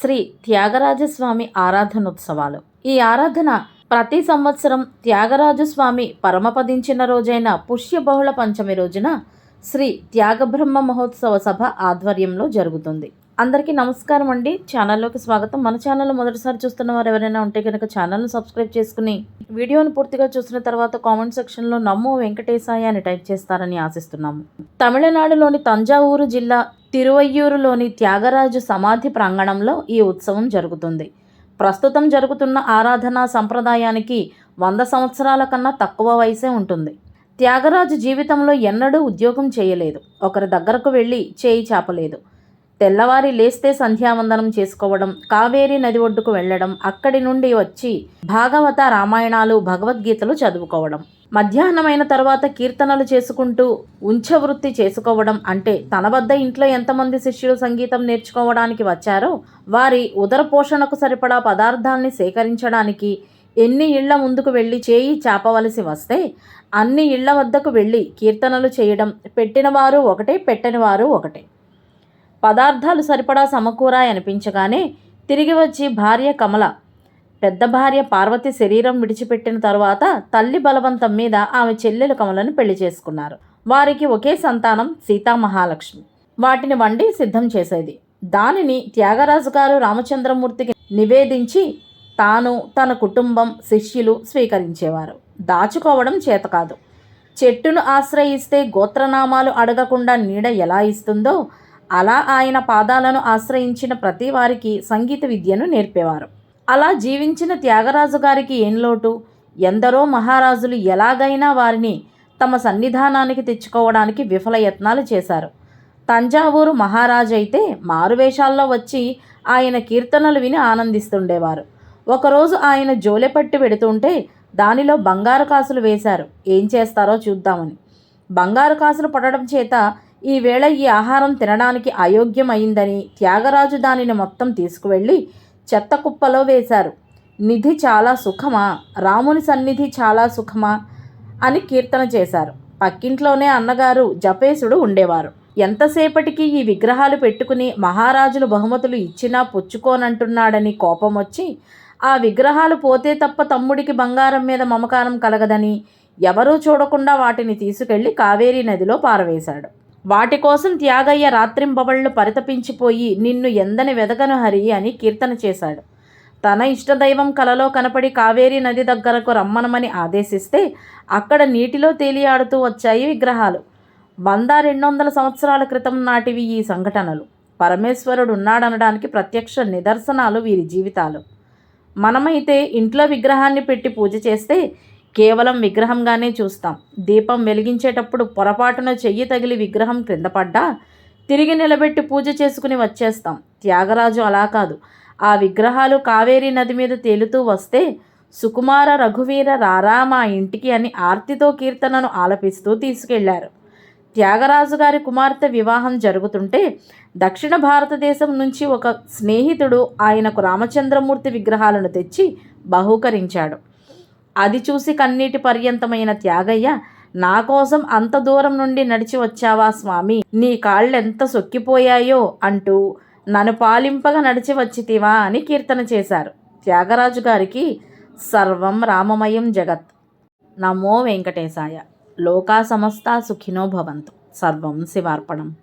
శ్రీ త్యాగరాజస్వామి ఆరాధనోత్సవాలు. ఈ ఆరాధన ప్రతి సంవత్సరం త్యాగరాజస్వామి పరమపదించిన రోజైన పుష్యబహుళ పంచమి రోజున శ్రీ త్యాగబ్రహ్మ మహోత్సవ సభ ఆధ్వర్యంలో జరుగుతుంది. అందరికీ నమస్కారం అండి. ఛానల్లోకి స్వాగతం. మన ఛానల్ మొదటిసారి చూస్తున్న వారు ఎవరైనా ఉంటే కనుక ఛానల్ను సబ్స్క్రైబ్ చేసుకుని వీడియోను పూర్తిగా చూసిన తర్వాత కామెంట్ సెక్షన్లో నమ్మో వెంకటేశాయ అని టైప్ చేస్తారని ఆశిస్తున్నాము. తమిళనాడులోని తంజావూరు జిల్లా తిరువయ్యూరులోని త్యాగరాజు సమాధి ప్రాంగణంలో ఈ ఉత్సవం జరుగుతుంది. ప్రస్తుతం జరుగుతున్న ఆరాధనా సంప్రదాయానికి వంద సంవత్సరాల కన్నా తక్కువ వయసే ఉంటుంది. త్యాగరాజు జీవితంలో ఎన్నడూ ఉద్యోగం చేయలేదు. ఒకరి దగ్గరకు వెళ్ళి చేయి చాపలేదు. తెల్లవారి లేస్తే సంధ్యావందనం చేసుకోవడం కావేరీ నది ఒడ్డుకు వెళ్ళడం అక్కడి నుండి వచ్చి భాగవత రామాయణాలు భగవద్గీతలు చదువుకోవడం మధ్యాహ్నమైన తర్వాత కీర్తనలు చేసుకుంటూ ఉంచవృత్తి చేసుకోవడం అంటే తన వద్ద ఇంట్లో ఎంతమంది శిష్యులు సంగీతం నేర్చుకోవడానికి వచ్చారో వారి ఉదర పోషణకు సరిపడా పదార్థాల్ని సేకరించడానికి ఎన్ని ఇళ్ళ ముందుకు వెళ్ళి చేయి చాపవలసి వస్తే అన్ని ఇళ్ళ వద్దకు వెళ్ళి కీర్తనలు చేయడం పెట్టినవారు ఒకటే పెట్టనివారు ఒకటే. పదార్థాలు సరిపడా సమకూరాయి అనిపించగానే తిరిగి వచ్చి భార్య కమల పెద్ద భార్య పార్వతి శరీరం విడిచిపెట్టిన తరువాత తల్లి బలవంతం మీద ఆమె చెల్లెలు కమలను పెళ్ళి చేసుకున్నారు. వారికి ఒకే సంతానం సీతామహాలక్ష్మి వాటిని వండి సిద్ధం చేసేది. దానిని త్యాగరాజు గారు రామచంద్రమూర్తికి నివేదించి తాను తన కుటుంబం శిష్యులు స్వీకరించేవారు. దాచుకోవడం చేత కాదు. చెట్టును ఆశ్రయిస్తే గోత్రనామాలు అడగకుండా నీడ ఎలా ఇస్తుందో అలా ఆయన పాదాలను ఆశ్రయించిన ప్రతి వారికి సంగీత విద్యను నేర్పేవారు. అలా జీవించిన త్యాగరాజు గారికి ఏం లోటు? ఎందరో మహారాజులు ఎలాగైనా వారిని తమ సన్నిధానానికి తెచ్చుకోవడానికి విఫల యత్నాలు చేశారు. తంజావూరు మహారాజు అయితే మారువేషాల్లో వచ్చి ఆయన కీర్తనలు విని ఆనందిస్తుండేవారు. ఒకరోజు ఆయన జోలెపట్టి పెడుతుంటే దానిలో బంగారు కాసులు వేశారు. ఏం చేస్తారో చూద్దామని. బంగారు కాసులు పడడం చేత ఈవేళ ఈ ఆహారం తినడానికి అయోగ్యమైందని త్యాగరాజు దానిని మొత్తం తీసుకువెళ్ళి చెత్త కుప్పలో వేశారు. నిధి చాలా సుఖమా? రాముని సన్నిధి చాలా సుఖమా అని కీర్తన చేశారు. పక్కింట్లోనే అన్నగారు జపేశుడు ఉండేవారు. ఎంతసేపటికి ఈ విగ్రహాలు పెట్టుకుని మహారాజులు బహుమతులు ఇచ్చినా పుచ్చుకోనంటున్నాడని కోపం వచ్చి ఆ విగ్రహాలు పోతే తప్ప తమ్ముడికి బంగారం మీద మమకారం కలగదని ఎవరూ చూడకుండా వాటిని తీసుకెళ్ళి కావేరీ నదిలో పారవేశాడు. వాటి కోసం త్యాగయ్య రాత్రింబవళ్ళు పరితపించిపోయి నిన్ను ఎందని వెదగను హరి అని కీర్తన చేశాడు. తన ఇష్టదైవం కలలో కనపడి కావేరీ నది దగ్గరకు రమ్మనమని ఆదేశిస్తే అక్కడ నీటిలో తేలియాడుతూ వచ్చాయి విగ్రహాలు. వంద రెండు వందల సంవత్సరాల క్రితం నాటివి ఈ సంఘటనలు. పరమేశ్వరుడు ఉన్నాడనడానికి ప్రత్యక్ష నిదర్శనాలు వీరి జీవితాలు. మనమైతే ఇంట్లో విగ్రహాన్ని పెట్టి పూజ చేస్తే కేవలం విగ్రహంగానే చూస్తాం. దీపం వెలిగించేటప్పుడు పొరపాటున చెయ్యి తగిలి విగ్రహం క్రింద పడ్డా తిరిగి నిలబెట్టి పూజ చేసుకుని వచ్చేస్తాం. త్యాగరాజు అలా కాదు. ఆ విగ్రహాలు కావేరీ నది మీద తేలుతూ వస్తే సుకుమార రఘువీర రారా మా ఇంటికి అని ఆర్తితో కీర్తనను ఆలపిస్తూ తీసుకెళ్ళారు. త్యాగరాజు గారి కుమార్తె వివాహం జరుగుతుంటే దక్షిణ భారతదేశం నుంచి ఒక స్నేహితుడు ఆయనకు రామచంద్రమూర్తి విగ్రహాలను తెచ్చి బహూకరించాడు. అది చూసి కన్నీటి పర్యంతమైన త్యాగయ్య నా కోసం అంత దూరం నుండి నడిచి వచ్చావా స్వామి? నీ కాళ్ళెంత సొక్కిపోయాయో అంటూ నన్ను పాలింపగా నడిచి వచ్చితివా అని కీర్తన చేశారు. త్యాగరాజు గారికి సర్వం రామమయం జగత్. నమో వెంకటేశాయ. లోకా సమస్త సుఖినో భవంతు. సర్వం శివార్పణం.